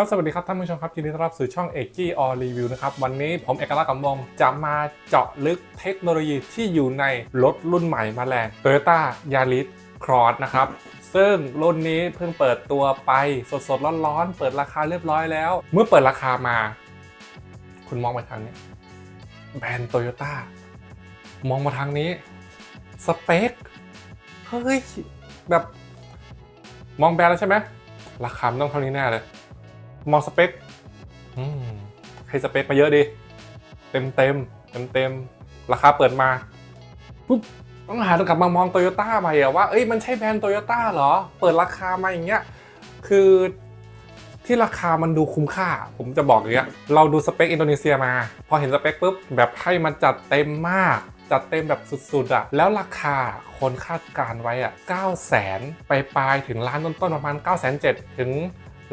ครับสวัสดีครับท่านผู้ชมครับยินดีต้อนรับสู่ช่องเอกกี้ออรีวิวนะครับ วันนี้ผมเอกลักษณ์กำมงจะมาเจาะลึกเทคโนโลยีที่อยู่ในรถรุ่นใหม่มาแรง Toyota Yaris Cross นะครับ ซึ่งรุ่นนี้เพิ่งเปิดตัวไปสดๆ ร้อนๆ เปิดราคาเรียบร้อยแล้ว เมื่อเปิดราคามา คุณมองไปทางนี้ แบรนด์โตโยต้ามองมาทางนี้สเปคเฮ้ยแบบมองแบรนด์แล้วใช่ไหมราคาต้องเท่านี้แน่เลย มองสเปคอืมให้สเปคมาเยอะดิเต็มเต็มเต็มเต็มๆราคาเปิดมาปุ๊บต้องหากลับมามองโตโยต้าไปอะว่าเอ้ยมันใช่แบรนด์โตโยต้าเหรอ เปิดราคามาอย่างเงี้ยคือที่ราคามันดูคุ้มค่า ผมจะบอกอย่างเงี้ยเราดูสเปคอินโดนีเซียมา พอเห็นสเปคปุ๊บแบบให้มันจัดเต็มมาก จัดเต็มแบบสุดๆอะแล้วราคาคนคาดการไว้อะ9 0 0 0 0ไปปลายๆถึงล้านต้นๆประมาณ 9 7 0 0 0ถึง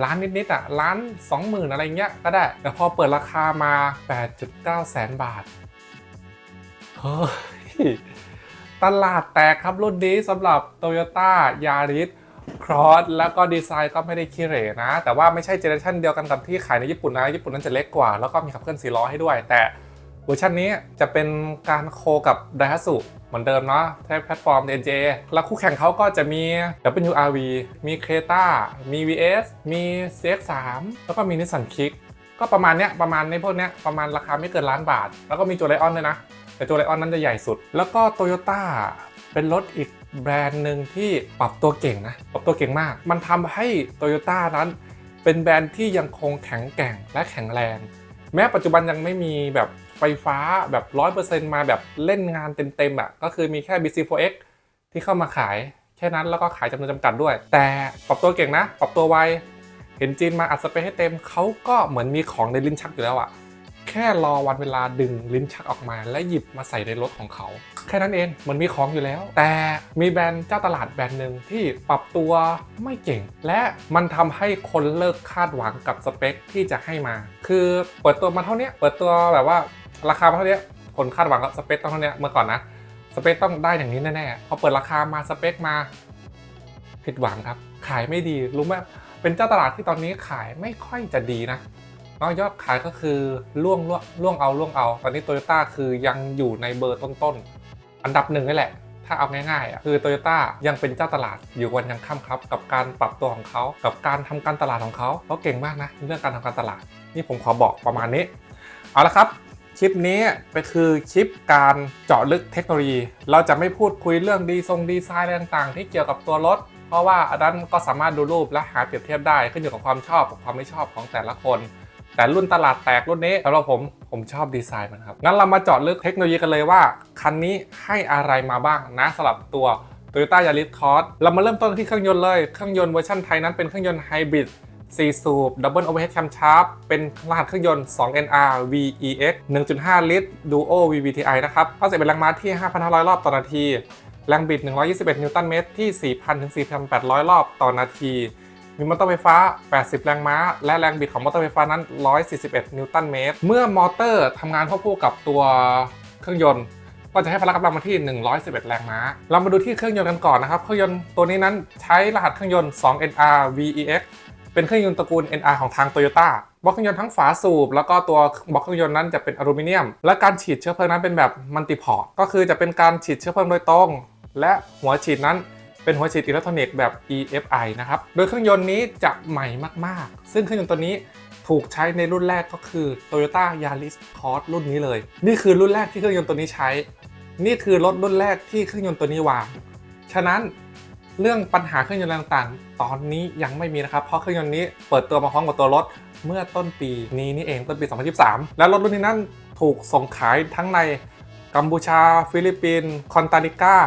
ล้านนิดๆอะล้านสองหมื่นอะไรเงี้ยก็ได้ แต่พอเปิดราคามา 8.9 แสนบาทเฮ้ยตลาดแตกครับรุ่นนี้สำหรับ Toyota Yaris Cross แล้วก็ดีไซน์ก็ไม่ได้คิเรนะ แต่ว่าไม่ใช่เจเนอเรชันเดียวกันกับที่ขายในญี่ปุ่นนะ ญี่ปุ่นนั้นจะเล็กกว่า แล้วก็มีขับเคลื่อน4ล้อให้ด้วยแต่ เวอร์ชันนี้จะเป็นการโคกับ Daihatsu เหมือนเดิมเนาะใช้แพลตฟอร์ม NJ แล้วคู่แข่งเขาก็จะมี WRV มี Creta มี VS มี CX3 แล้วก็มี Nissan Kick ก็ประมาณเนี้ยประมาณในพวกเนี้ยประมาณราคาไม่เกินล้านบาท แล้วก็มีตัวไลออนด้วยนะ แต่ตัวไลออนนั้นจะใหญ่สุด แล้วก็ Toyota เป็นรถอีกแบรนด์หนึ่งที่ปรับตัวเก่งนะ ปรับตัวเก่งมาก มันทำให้ Toyota นั้นเป็นแบรนด์ที่ยังคงแข็งแกร่งและแข็งแรง แม้ปัจจุบันยังไม่มีแบบไฟฟ้าแบบ 100%มาแบบเล่นงานเต็มๆอะก็คือมีแค่ BC4X ที่เข้ามาขายแค่นั้นแล้วก็ขายจำนวนจำกัดด้วย แต่ปรับตัวเก่งนะ ปรับตัวไวเห็นจีนมาอัดสเปคให้เต็มเขาก็เหมือนมีของในลิ้นชักอยู่แล้วอะ ค่รอวันเวลาดึงลิ้นชักออกมา และหยิบมาใส่ในรถของเขา แค่นั้นเองเหมันมีของอยู่แล้ว แต่มีแบรนด์เจ้าตลาดแบรนด์หนึ่งที่ปรับตัวไม่เก่ง และมันทำให้คนเลิกคาดหวังกับสเปคที่จะให้มา คือเปิดตัวมาเท่านี้เปิดตัวแบบว่าราคามาเท่านี้คนคาดหวังกับสเปคต้องเท่านี้เมื่อก่อนนะสเปคต้องได้อย่างนี้แน่ๆพอเปิดราคามาสเปคมาผิดหวังครับ ขายไม่ดีรู้ไหมเป็นเจ้าตลาดที่ตอนนี้ขายไม่ค่อยจะดีนะ นอกยอดขายก็คือล่วงล่วงล่วงเอาล่วงเอา ตอนนี้โตโยต้าคือยังอยู่ในเบอร์ต้นๆ อันดับหนึ่งนี่แหละ ถ้าเอาง่ายๆอะคือโตโยต้ายังเป็นเจ้าตลาดอยู่วันยังค่ำครับ กับการปรับตัวของเขา กับการทำการตลาดของเขาเขาเก่งมากนะเรื่องการทำการตลาด นี่ผมขอบอกประมาณนี้ เอาละครับคลิปนี้ไปคือคลิปการเจาะลึกเทคโนโลยี เราจะไม่พูดคุยเรื่องดีทรงดีไซน์อะไรต่างๆ ที่เกี่ยวกับตัวรถ เพราะว่าอันนั้นก็สามารถดูรูปและหาเปรียบเทียบได้ขึ้นอยู่กับความชอบกับความไม่ชอบของแต่ละคน แต่รุ่นตลาดแตกรุ่นนี้สำหรับผมผมชอบดีไซน์มันครับ งั้นเรามาเจาะลึกเทคโนโลยีกันเลยว่า คันนี้ให้อะไรมาบ้างนะสำหรับตัว Toyota Yaris Cross เรามาเริ่มต้นที่เครื่องยนต์เลย เครื่องยนต์เวอร์ชันไทยนั้นเป็นเครื่องยนต์ไฮบริด4สูบ Double Overhead Camshaft เป็นรหัสเครื่องยนต์ 2NR VEX 1.5 ลิตร Duo VVTi นะครับข้อเสียเป็นแรงม้าที่ 5,500 รอบต่อนาที แรงบิด 121 นิวตันเมตรที่ 4,000 ถึง 4,800 รอบต่อนาที มีมอเตอร์ไฟฟ้า 80 แรงม้า และแรงบิดของมอเตอร์ไฟฟ้านั้น 141 นิวตันเมตร เมื่อมอเตอร์ทำงานควบคู่กับตัวเครื่องยนต์ ก็จะให้พละกำลังมาที่ 111 แรงม้า เรามาดูที่เครื่องยนต์กันก่อนนะครับ เครื่องยนต์ตัวนี้นั้นใช้รหัสเครื่องยนต์ 2NR VEX เป็นเครื่องยนต์ตระกูล NR ของทาง Toyota บล็อกเครื่องยนต์ทั้งฝาสูบ แล้วก็ตัวบล็อกเครื่องยนต์นั้นจะเป็นอลูมิเนียม และการฉีดเชื้อเพลิงนั้นเป็นแบบมัลติพอร์ตก็คือจะเป็นการฉีดเชื้อเพลิงโดยตรง และหัวฉีดนั้น เป็นหัวฉีดอิเล็กทรอนิกส์แบบ EFI นะครับ โดยเครื่องยนต์นี้จะใหม่มากๆ ซึ่งเครื่องยนต์ตัวนี้ถูกใช้ในรุ่นแรกก็คือ Toyota Yaris Cross รุ่นนี้เลย นี่คือรุ่นแรกที่เครื่องยนต์ตัวนี้ใช้ นี่คือรถรุ่นแรกที่เครื่องยนต์ตัวนี้วาง ฉะนั้นเรื่องปัญหาเครื่องยนต์ต่างๆ ตอนนี้ยังไม่มีนะครับ เพราะเครื่องยนต์นี้เปิดตัวมาพร้อมกับตัวรถเมื่อต้นปีนี้นี่เองต้นปี 2023 และรถรุ่นนี้นั้นถูกส่งขายทั้งในกัมพูชา ฟิลิปปินส์คอนตาริกา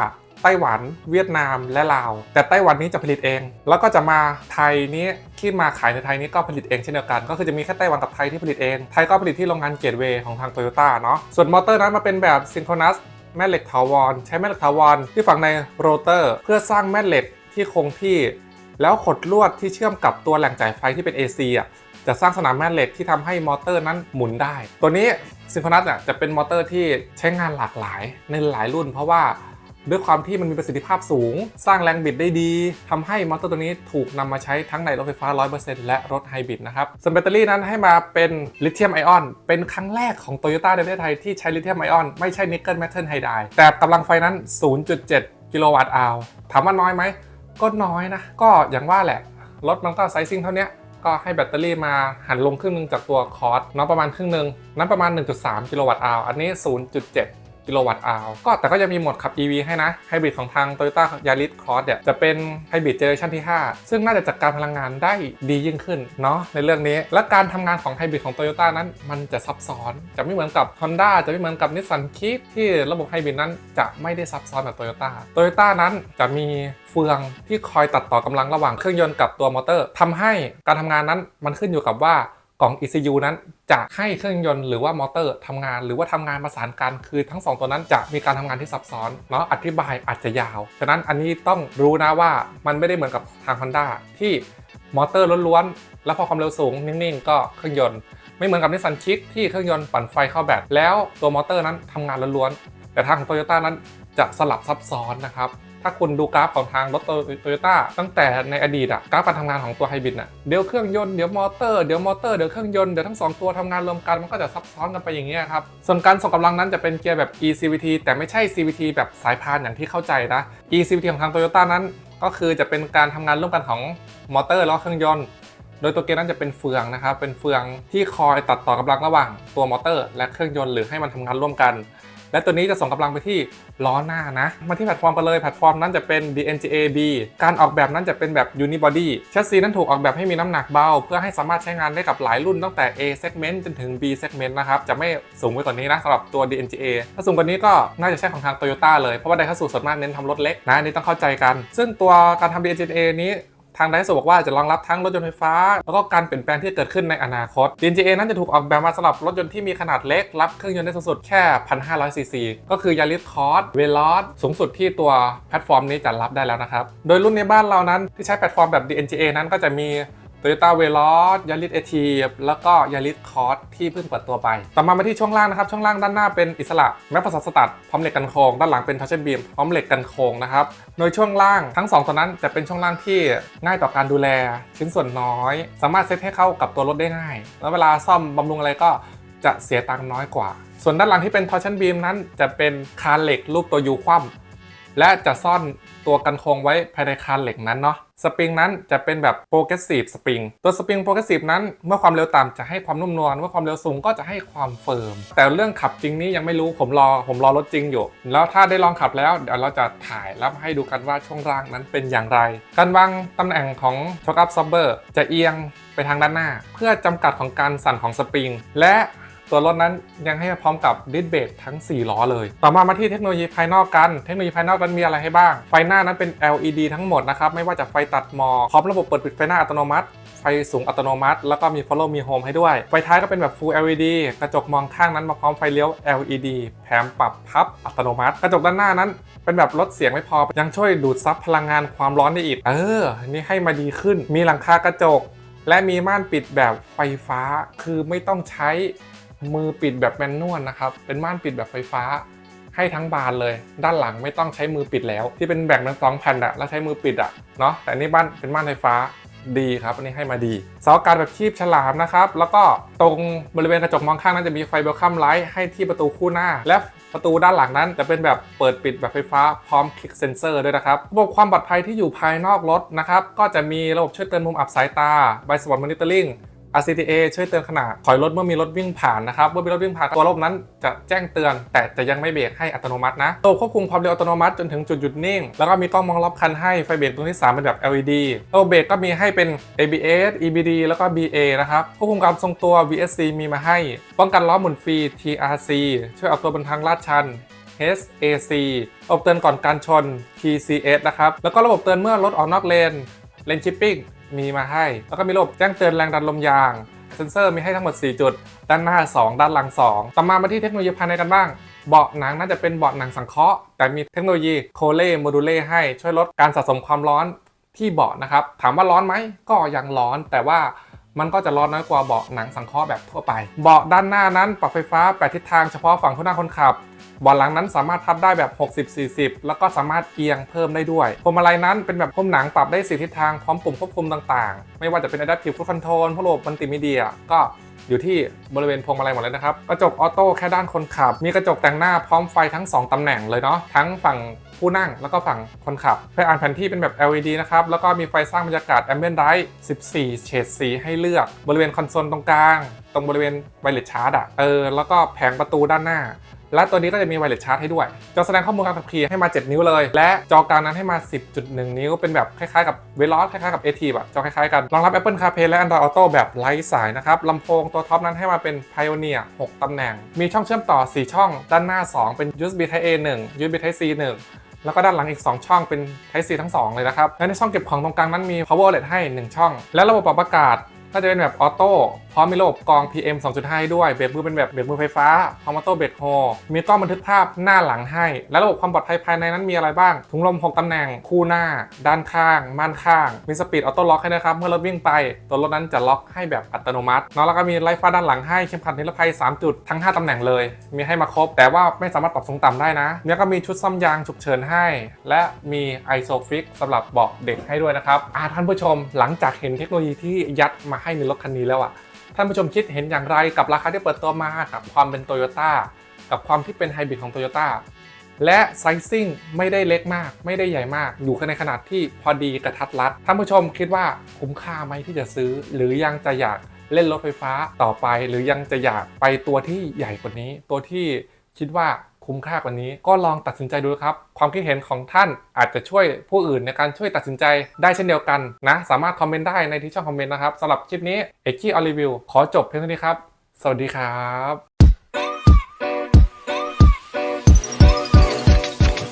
ไต้หวัน เวียดนามและลาว แต่ไต้หวันนี้จะผลิตเอง แล้วก็จะมาไทยนี้ที่มาขายในไทยนี้ก็ผลิตเองเช่นเดียวกัน ก็คือจะมีแค่ไต้หวันกับไทยที่ผลิตเอง ไทยก็ผลิตที่โรงงานเกตเวย์ของทางโตโยต้าเนาะ ส่วนมอเตอร์นั้นมาเป็นแบบซินโครนัสแม่เหล็กถาวร ใช้แม่เหล็กถาวรที่ฝังในโรเตอร์ เพื่อสร้างแม่เหล็กที่คงที่ แล้วขดลวดที่เชื่อมกับตัวแหล่งจ่ายไฟที่เป็น AC อะจะสร้างสนามแม่เหล็กที่ทำให้มอเตอร์นั้นหมุนได้ ตัวนี้ซินโครนัสอะจะเป็นมอเตอร์ที่ใช้งานหลากหลายในหลายรุ่น เพราะว่า ด้วยความที่มันมีประสิทธิภาพสูง สร้างแรงบิดได้ดีทำให้มอเตอร์ตัวนี้ถูกนำมาใช้ทั้งในรถไฟฟ้า 100%และรถไฮบริดนะครับส่วนแบตเตอรี่นั้นให้มาเป็นลิเธียมไอออน เป็นครั้งแรกของ Toyota ในประเทศไทยที่ใช้ลิเธียมไอออนไม่ใช่นิกเกิลแมทเทิลไฮไดร์แต่กำลังไฟนั้น 0.7 กิโลวัตต์อาวถามว่าน้อยไหมก็น้อยนะ ก็อย่างว่าแหละรถมันก็ไซซิ่งเท่านี้ก็ให้แบตเตอรี่มาหันลงครึ่งหนึงจากตัวคอร์สนาะประมาณครึ่งหนึ่งนั้นประมาณ 1.3 กิโลวัตต์อาวอันนี้ 0.7 กิโลวัตต์อาวก็แต่ก็จะมีโหมดขับ EV ให้นะไฮบริดของทาง Toyota Yaris Cross เนี่ยจะเป็นไฮบริดเจเนอเรชันที่ 5 ซึ่งน่าจะจัดการพลังงานได้ดียิ่งขึ้นเนาะในเรื่องนี้ และการทำงานของไฮบริดของ Toyota นั้น มันจะซับซ้อนจะไม่เหมือนกับ Honda จะไม่เหมือนกับ Nissan k i c ที่ระบบไฮบริดนั้นจะไม่ได้ซับซ้อนแบบ Toyota Toyota นั้นจะมีเฟืองที่คอยตัดต่อกำลังระหว่างเครื่องยนต์กับตัวมอเตอร์ทำให้การทำงานนั้นมันขึ้นอยู่กับว่า กล่อง ECU นั้นจะให้เครื่องยนต์หรือว่ามอเตอร์ทำงาน หรือว่าทำงานประสานกันคือทั้งสองตัวนั้นจะมีการทำงานที่ซับซ้อนเนาะอธิบายอาจจะยาว ฉะนั้นอันนี้ต้องรู้นะว่ามันไม่ได้เหมือนกับทาง Honda ที่มอเตอร์ล้วนๆ แล้วพอความเร็วสูงนิ่งๆ ก็เครื่องยนต์ ไม่เหมือนกับนิสสันคิกที่เครื่องยนต์ปั่นไฟเข้าแบตแล้วตัวมอเตอร์นั้นทำงานล้วนๆแต่ทางโตโยต้านั้นจะสลับซับซ้อนนะครับ ถ้าคุณดูกราฟของทางรถโตโยต้าตั้งแต่ในอดีตอะกราฟการทำงานของตัวไฮบริดอะเดี๋ยวเครื่องยนต์เดี๋ยวมอเตอร์เดี๋ยวมอเตอร์เดี๋ยวเครื่องยนต์เดี๋ยวทั้งสองตัวทำงานรวมกันมันก็จะซับซ้อนกันไปอย่างเงี้ยครับส่วนการส่งกำลังนั้นจะเป็นเกียร์แบบ eCVT แต่ไม่ใช่ CVT แบบสายพานอย่างที่เข้าใจนะ eCVT ของทางโตโยต้านั้น ก็คือจะเป็นการทำงานร่วมกันของมอเตอร์แล้วเครื่องยนต์โดยตัวเกมนั้นจะเป็นเฟืองนะครับ เป็นเฟืองที่คอยตัดต่อกำลังระหว่างตัวมอเตอร์ และเครื่องยนต์หรือให้มันทำงานร่วมกัน และตัวนี้จะส่งกำลังไปที่ล้อหน้านะ มาที่แพลตฟอร์มกันเลยแพลตฟอร์มนั้นจะเป็น DNGA B การออกแบบนั้นจะเป็นแบบ Unibody แชสซีนั้นถูกออกแบบให้มีน้ำหนักเบา เพื่อให้สามารถใช้งานได้กับหลายรุ่นตั้งแต่ A segment จนถึง B segment นะครับจะไม่สูงไปกว่านี้นะสำหรับตัว DNGA ถ้าสูงกว่านี้ก็น่าจะใช่ของทาง Toyota เลยเพราะว่าไดคัสูส่วนมากเน้นทำรถเล็กนะอันนี้ต้องเข้าใจกัน ซึ่งตัวการทำ DNGA นี้ ทางไดซ์บอกว่าจะรองรับทั้งรถยนต์ไฟฟ้า แล้วก็การเปลี่ยนแปลงที่เกิดขึ้นในอนาคต DNGA นั้นจะถูกออกแบบมาสำหรับรถยนต์ที่มีขนาดเล็ก รับเครื่องยนต์ได้สูงสุดแค่ 1,500 ซีซี ก็คือยาริสคอร์สเวลอสสูงสุดที่ตัวแพลตฟอร์มนี้จะรับได้แล้วนะครับ โดยรุ่นในบ้านเรานั้นที่ใช้แพลตฟอร์มแบบ DNGA นั้นก็จะมี Toyota v e l o s Yaris AT แล้วก็ Yaris Cross ที่เพิ่งเปิดตัวไป ต่อมามาที่ช่วงล่างนะครับ ช่วงล่างด้านหน้าเป็นอิสระแม้ประสาสตัดพร้อมเหล็กกันโค้งด้านหลังเป็นทัชเชนบีมพร้อมเหล็กกันโค้งนะครับโดยช่วงล่างทั้ง 2 ตัวนั้นจะเป็นช่วงล่างที่ง่ายต่อการดูแล ชิ้นส่วนน้อย สามารถเซตให้เข้ากับตัวรถได้ง่าย แล้วเวลาซ่อมบำรุงอะไรก็จะเสียตังค์น้อยกว่า ส่วนด้านหลังที่เป็นทอร์ชันบีมนั้นจะเป็นคานเหล็กรูปตัวยูคว่ำ และจะซ่อนตัวกันโครงไว้ภายในคานเหล็กนั้นเนาะสปริงนั้นจะเป็นแบบโปรเกรสซีฟสปริงตัวสปริงโปรเกรสซีฟนั้นเมื่อความเร็วต่ำจะให้ความนุ่มนวลเมื่อความเร็วสูงก็จะให้ความเฟิร์ม แต่เรื่องขับจริงนี้ยังไม่รู้ผมรอผมรอรถจริงอยู่ แล้วถ้าได้ลองขับแล้วเดี๋ยวเราจะถ่ายแล้วให้ดูกันว่าช่วงล่างนั้นเป็นอย่างไร การวางตำแหน่งของช็อคอัพซอบเบอร์จะเอียงไปทางด้านหน้า เพื่อจำกัดของการสั่นของสปริงและ ตัวรถนั้นยังให้พร้อมกับดิสเบรกทั้ง 4 ล้อเลย ต่อมามาที่เทคโนโลยีภายนอกกัน เทคโนโลยีภายนอกนั้นมีอะไรให้บ้าง ไฟหน้านั้นเป็น LED ทั้งหมดนะครับไม่ว่าจะไฟตัดหมอกพร้อมระบบเปิดปิดไฟหน้าอัตโนมัติไฟสูงอัตโนมัติ แล้วก็มี Follow Me Home ให้ด้วย ไฟท้ายก็เป็นแบบ Full LED กระจกมองข้างนั้นมาพร้อมไฟเลี้ยว LED แถมปรับพับอัตโนมัติ กระจกด้านหน้านั้น เป็นแบบลดเสียงไม่พอ ยังช่วยดูดซับพลังงานความร้อนได้อีก เออ นี่ให้มาดีขึ้น มีหลังคากระจก และมีม่านปิดแบบไฟฟ้า คือไม่ต้องใช้ มือปิดแบบแมนนวลนะครับ เป็นม่านปิดแบบไฟฟ้า ให้ทั้งบานเลย ด้านหลังไม่ต้องใช้มือปิดแล้ว ที่เป็นแบ่งเป็นสองแผ่นอะแล้วใช้มือปิดอะเนาะ แต่นี่บ้านเป็นม่านไฟฟ้าดีครับ อันนี้ให้มาดีเสาอากาศแบบคีบฉลามนะครับ แล้วก็ตรงบริเวณกระจกมองข้างนั้นจะมีไฟเบลคัมไลท์ให้ที่ประตูคู่หน้า และประตูด้านหลังนั้นจะเป็นแบบเปิดปิดแบบไฟฟ้าพร้อมคลิกเซนเซอร์ด้วยนะครับ ระบบความปลอดภัยที่อยู่ภายนอกรถนะครับ ก็จะมีระบบช่วยเตือนมุมอับสายตา b สปอร์ตมอนิเตอร์ลิง RCTA ช่วยเตือนขณะถอยรถเมื่อมีรถวิ่งผ่านนะครับ เมื่อมีรถวิ่งผ่านตัวระบบนั้นจะแจ้งเตือน แต่จะยังไม่เบรกให้อัตโนมัตินะระบบควบคุมความเร็วอัตโนมัติจนถึงจุดหยุดนิ่ง แล้วก็มีกล้องมองรอบคันให้ไฟเบรกตัวที่ 3 เป็นแบบ LED ระบบเบรกก็มีให้เป็น ABS EBD แล้วก็ BA นะครับควบคุมการทรงตัว VSC มีมาให้ ป้องกันล้อหมุนฟรี TRC ช่วยเอาตัวบนทางลาดชัน HAC ระบบเตือนก่อนการชน PCS นะครับแล้วก็ระบบเตือนเมื่อรถออกนอกเลนเลนชิปปิ้ง มีมาให้ แล้วก็มีระบบแจ้งเตือนแรงดันลมยาง เซ็นเซอร์มีให้ทั้งหมด 4 จุด ด้านหน้า 2 ด้านหลัง 2 ต่อมามาที่เทคโนโลยีภายในกันบ้าง เบาะหนังน่าจะเป็นเบาะหนังสังเคราะห์ แต่มีเทคโนโลยีโคเล่โมดูเล่ให้ช่วยลดการสะสมความร้อนที่เบาะนะครับ ถามว่าร้อนไหม ก็ยังร้อน แต่ว่ามันก็จะร้อนน้อยกว่าเบาะหนังสังเคราะห์แบบทั่วไป เบาะด้านหน้านั้นปรับไฟฟ้าแปดทิศทางเฉพาะฝั่งผู้นั่งคนขับ บาะหลังนั้นสามารถพับได้แบบ 60-40 แล้วก็สามารถเอียงเพิ่มได้ด้วยพวงมาลัยนั้นเป็นแบบพรมหนังปรับได้4ทิศทางพร้อมปุ่มควบคุมต่างๆ ไม่ว่าจะเป็น Adaptive Cruise Control พวกระบบมัลติมีเดียก็อยู่ที่บริเวณพวงมาลัยหมดเลยนะครับ กระจกออโต้แค่ด้านคนขับ มีกระจกแต่งหน้าพร้อมไฟทั้ง 2 ตำแหน่งเลยเนาะทั้งฝั่งผู้นั่งแล้วก็ฝั่งคนขับไฟอ่านแผนที่เป็นแบบ LED นะครับ แล้วก็มีไฟสร้างบรรยากาศ Ambient Light 14 เฉดสีให้เลือก บริเวณคอนโซลตรงกลาง ตรงบริเวณไวเลสชาร์จอะเออแล้วก็แผงประตูด้านหน้า และตัวนี้ก็จะมีไวเลสชาร์จให้ด้วยจอแสดงข้อมูลการขับขี่ให้มา 7 นิ้วเลย และจอกลางนั้นให้มา 10.1 นิ้ว เป็นแบบคล้ายๆกับเวลอสคล้ายๆกับ AT แบบจอคล้ายๆกัน รองรับ Apple CarPlay และ Android Auto แบบไร้สายนะครับลำโพงตัวท็อปนั้นให้มาเป็น Pioneer 6ตำแหน่ง มีช่องเชื่อมต่อ 4 ช่อง ด้านหน้า 2 เป็น USB Type A 1 USB Type C 1แล้วก็ด้านหลังอีก 2 ช่องเป็น Type C ทั้ง 2 เลยนะครับ และในช่องเก็บของตรงกลางนั้นมี Power Outlet ให้ 1 ช่อง และระบบปรับอากาศก็จะเป็นแบบออโต้พร้อมมีระบบกรอง PM 2.5ให้ด้วย เบรกมือเป็นแบบเบรกมือไฟฟ้าพอมออโต้เบรกโฮมีกล้องบันทึกภาพหน้าหลังให้ และระบบความปลอดภัยภายในนั้นมีอะไรบ้าง ถุงลม 6 ตำแหน่ง คู่หน้า ด้านข้าง ม่านข้าง มีสปีดออโต้ล็อกให้นะครับ เมื่อรถวิ่งไป ตัวรถนั้นจะล็อกให้แบบอัตโนมัตินาะแล้วก็มีไลฟ์ฟ้าด้านหลังให้เข็มขัดนิรภัย 3 จุดทั้ง 5 ตำแหน่งเลย มีให้มาครบ แต่ว่าไม่สามารถปรับสูงต่ำได้นะแล้วก็มีชุดซ่อมยางฉุกเฉินให้ และมีไอโซฟิกสำหรับเบาะเด็กให้ด้วยนะครับอาท่านผู้ชมหลังจากเห็นเทคโนโลยีที่ยัดมาให้ในรถคันนี้แล้วอะ ท่านผู้ชมคิดเห็นอย่างไรกับราคาที่เปิดตัวมากับความเป็นโตโยต้ากับความที่เป็นไฮบริดของโตโยต้าและไซซิ่งไม่ได้เล็กมาก ไม่ได้ใหญ่มาก อยู่ในขนาดที่พอดีกระทัดรัดท่านผู้ชมคิดว่าคุ้มค่าไหมที่จะซื้อ หรือยังจะอยากเล่นรถไฟฟ้าต่อไป หรือยังจะอยากไปตัวที่ใหญ่กว่านี้ ตัวที่คิดว่า คุ้มค่ากว่านี้ ก็ลองตัดสินใจดูครับ ความคิดเห็นของท่านอาจจะช่วยผู้อื่นในการช่วยตัดสินใจได้เช่นเดียวกันนะ สามารถคอมเมนต์ได้ในที่ช่องคอมเมนต์นะครับสำหรับคลิปนี้เอ็กกี้ออรีวิวขอจบเพียงเท่านี้ครับ สวัสดีครับ